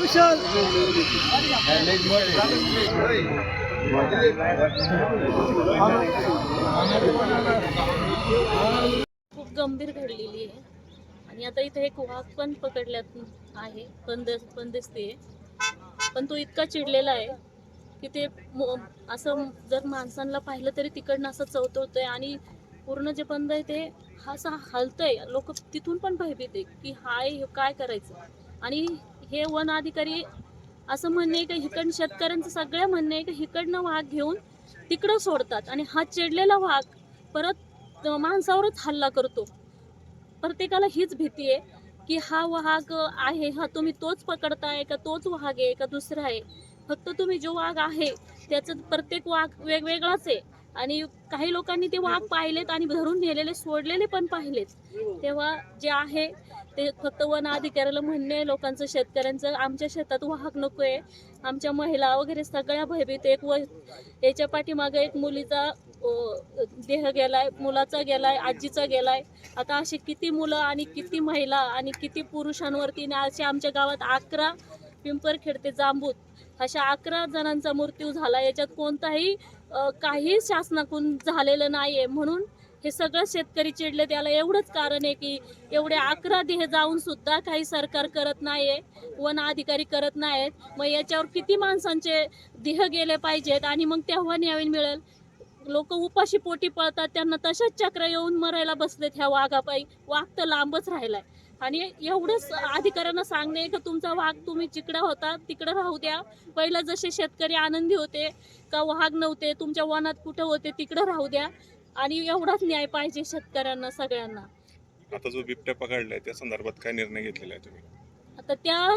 विशाल खूप गंभीर घडलेली आहे. आणि आता इथे एक वाघ पण पकडल्यात आहे बंद बंदिस्ती आहे. पण तो इतका चिडलेला आहे की ते असं जर माणसांना पाहिलं तरी तिकडनं असं चवतवतोय आणि पूर्ण जे बंद आहे ते हा असं हलतंय. लोक तिथून पण भयभीत आहे की हाय हे काय करायचं? आणि हे वन अधिकारी असं म्हणणे आहे की इकडनं शेतकऱ्यांचं सगळं म्हणणं आहे की इकडनं वाघ घेऊन तिकडं सोडतात. आणि हा चिडलेला वाघ परत माणसावरच हल्ला करतो. प्रत्येकाला हीच भीती आहे की हा वाघ आहे हा तुम्ही तोच पकडताय का तोच वाघ आहे का दुसरा आहे? फक्त तुम्ही जो वाघ आहे त्याचं प्रत्येक वाघ वेगवेगळाच आहे. आणि काही लोकांनी ते वाघ पाहिलेत आणि धरून नेलेले सोडलेले पण पाहिलेत. तेव्हा जे आहे ते फक्त वन अधिकाऱ्याला म्हणणे आहे लोकांचं शेतकऱ्यांचं आमच्या शेतात वाघ नको आहे आमच्या महिला वगैरे सगळ्या भयभीत एक व याच्या पाठीमागे एक मुलीचा देह गेलाय मुलाचा गेलाय आजीचा गेलाय. आता असे किती मुलं आणि किती महिला आणि किती पुरुषांवरती असे आमच्या गावात अकरा पिंपरखेड ते जांबूत अशा अकरा जणांचा मृत्यू झाला. याच्यात कोणताही काही शासनाकडून झालेलं नाही आहे म्हणून हे सगळं शेतकरी चिडले त्याला एवढंच कारण आहे की एवढे अकरा देह जाऊन सुद्धा काही सरकार करत नाहीये वन अधिकारी करत नाहीत मग याच्यावर किती माणसांचे देह गेले पाहिजेत आणि मग तेव्हा न्याय मिळेल? लोक उपाशी पोटी पळतात त्यांना तशाच चक्र येऊन मरायला बसलेत ह्या वाघापायी वाघ तर लांबच राहिलाय. आणि एवढंच अधिकाऱ्यांना सांगणे की तुमचा वाघ तुम्ही जिकडं होता तिकडं राहू द्या. पहिलं जसे शेतकरी आनंदी होते का वाघ नव्हते तुमच्या वनात कुठं होते तिकडं राहू द्या. आणि एवढाच न्याय पाहिजे शेतकऱ्यांना सगळ्यांना. आता जो बिबट्या पकडलाय त्या संदर्भात काय निर्णय घेतलेला आहे तुम्ही? आता त्या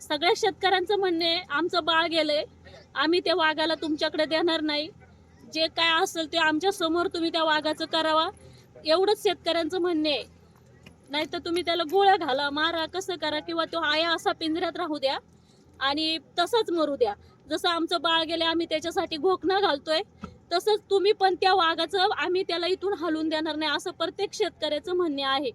सगळ्या शेतकऱ्यांचं म्हणणे आमचं बाळ गेलंय आम्ही त्या वाघाला तुमच्याकडे देणार नाही. जे काय असेल ते आमच्यासमोर तुम्ही त्या वाघाचं करावा. एवढंच शेतकऱ्यांचं म्हणणे आहे. नाही तर तुम्ही त्याला गोळ्या घाला मारा कसं करा किंवा तो आया असा पिंजऱ्यात राहू द्या आणि तसंच मरू द्या. जसं आमचं बाळ गेले आम्ही त्याच्यासाठी घोकणा घालतोय तसंच तुम्ही पण त्या वाघाचं आम्ही त्याला इथून हलवून देणार नाही असं प्रत्येक शेतकऱ्याचं म्हणणे आहे.